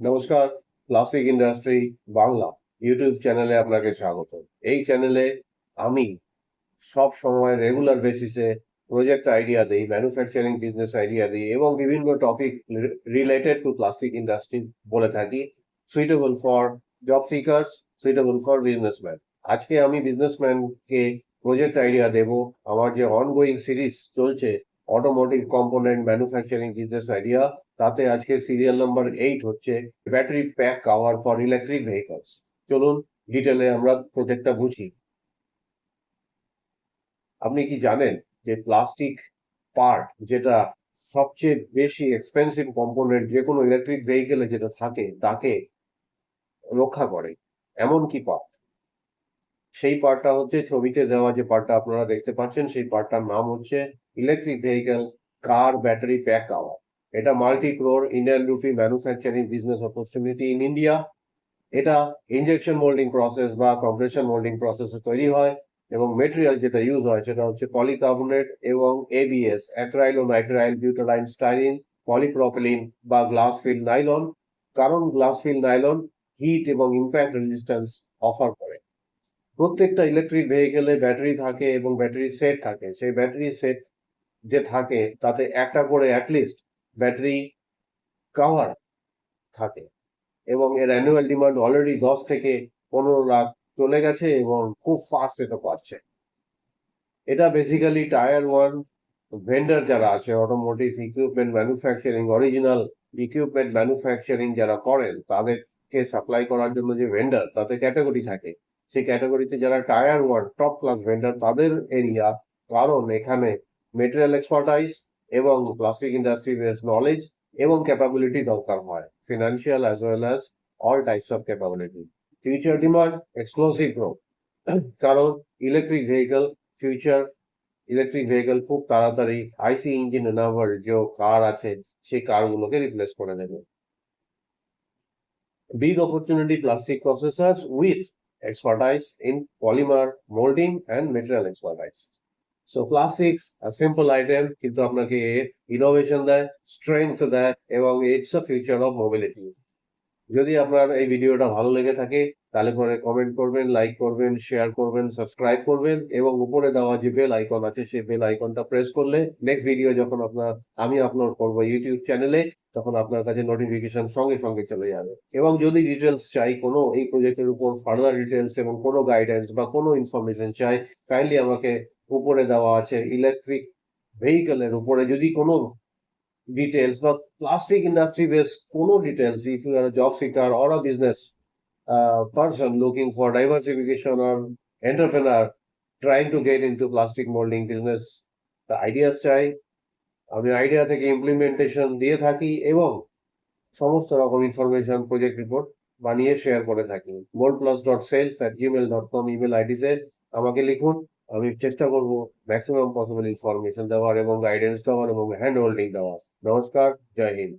নমস্কার plastic industry Bangla YouTube চ্যানেলে আপনাকে স্বাগত। এই চ্যানেলে আমি সব সময় রেগুলার বেসিসে প্রজেক্ট আইডিয়া দিই ম্যানুফ্যাকচারিং বিজনেস আইডিয়া দিই এবং বিভিন্ন topic related to plastic industry বলে থাকি। Suitable for job seekers suitable for businessman আজকে আমি বিজনেসম্যানকে প্রজেক্ট আইডিয়া দেব। আমার যে অনগোয়িং সিরিজ চলছে automotive component manufacturing business idea তাতে আজকে সিরিয়াল নাম্বার এইট হচ্ছে battery pack cover for electric vehicles চলুন ডিটেলে আমরা প্রজেক্টটা বুঝি। আপনি কি জানেন যে প্লাস্টিক পার্ট যেটা সবচেয়ে বেশি এক্সপেন্সিভ কম্পোনেন্ট যে কোনো ইলেকট্রিক ভেহিকেলে যেটা থাকে, তাকে রক্ষা করে। এমন কি পার্ট সেই পার্টটা হচ্ছে ছবিতে দেওয়া যে পার্টটা আপনারা দেখতে পাচ্ছেন, সেই পার্টটার নাম হচ্ছে electric vehicle car battery pack hour এটা multi crore Indian rupee manufacturing business opportunity in India এটা ইনজেকশন মোল্ডিং প্রসেস বা কম্প্রেশন মোল্ডিং প্রসেসে তৈরি হয় এবং মেটেরিয়াল যেটা ইউজ হয় সেটা হচ্ছে পলিকার্বনেট এবং ABS acrylonitrile butadiene styrene polypropylene বা গ্লাস ফিল নাইলন কারণ গ্লাস ফিল নাইলন হিট এবং ইম্প্যাক্ট রেজিস্ট্যান্স অফার করে। প্রত্যেকটা ইলেকট্রিক ভেহিকেলে ব্যাটারি থাকে এবং ব্যাটারি সেট থাকে। সেই ব্যাটারি সেট যে থাকে, তাতে একটা করে অ্যাটলিস্ট ব্যাটারি কাভার থাকে এবং এর অ্যানুয়াল ডিমান্ড অলরেডি দশ থেকে পনেরো লাখ চলে গেছে এবং খুব ফাস্ট এটা পাচ্ছে এটা বেসিক্যালি টায়ার ওয়ান ভেন্ডার যারা আছে automotive equipment manufacturing original equipment manufacturing যারা করেন, তাদেরকে সাপ্লাই করার জন্য যে ভেন্ডার তাতে ক্যাটাগরি থাকে। সেই ক্যাটাগরিতে যারা tier one top class vendor তাদের এরিয়া কারণ এখানে মেটেরিয়াল এক্সপার্টাইজ এবং প্লাস্টিক ইন্ডাস্ট্রি বেস নলেজ এবং ক্যাপাবিলিটি দরকার হয় financial as well as all types of capability future demand explosive growth কারণ electric vehicle future electric vehicle খুব তাড়াতাড়ি আইসি ইঞ্জিন এনাভার যে কার আছে, সেই কারগুলোকে রিপ্লেস করে দেবে। Big opportunity plastic processors with expertise in polymer molding and material expertise. So plastics a simple item কিন্তু আপনাকে ইনোভেশন দেয় স্ট্রেংথ দেয় এবং it's a future of mobility যদি আপনার এই ভিডিওটা ভালো লেগে থাকে তাহলে পরে কমেন্ট করবেন লাইক করবেন শেয়ার করবেন সাবস্ক্রাইব করবেন এবং উপরে দেওয়া যে বেল আইকন আছে, সেই বেল আইকনটা প্রেস করলে নেক্সট ভিডিও যখন আপনার, আমি আপলোড করব ইউটিউব চ্যানেলে তখন আপনার কাছে নোটিফিকেশন সঙ্গে সঙ্গে চলে যাবে। এবং যদি ডিটেলস চাই, কোনো এই প্রজেক্টের উপর ফার্দার ডিটেলস এবং কোনো গাইডেন্স বা কোনো ইনফরমেশন চাই কাইন্ডলি আমাকে উপরে দেওয়া আছে ইলেকট্রিক ভেহিকেলের উপরে। যদি কোনো ডিটেলস বা প্লাস্টিক ইন্ডাস্ট্রি বেস কোনো details if you are job seeker or a business person looking for diversification or entrepreneur trying to get into plastic molding business. The ideas চাই, আমি আইডিয়া থেকে ইমপ্লিমেন্টেশন দিয়ে থাকি এবং সমস্ত রকম ইনফরমেশন প্রজেক্ট রিপোর্ট বানিয়ে শেয়ার করে থাকি। Gold plus dot sales at Gmail dot com email আইডিতে আমাকে লিখুন, আমি চেষ্টা করব ম্যাক্সিমাম পসিবল ইনফরমেশন দেওয়ার এবং গাইডেন্স দেওয়ার এবং হ্যান্ড হোল্ডিং দেওয়ার। নমস্কার, জয় হিন্দ।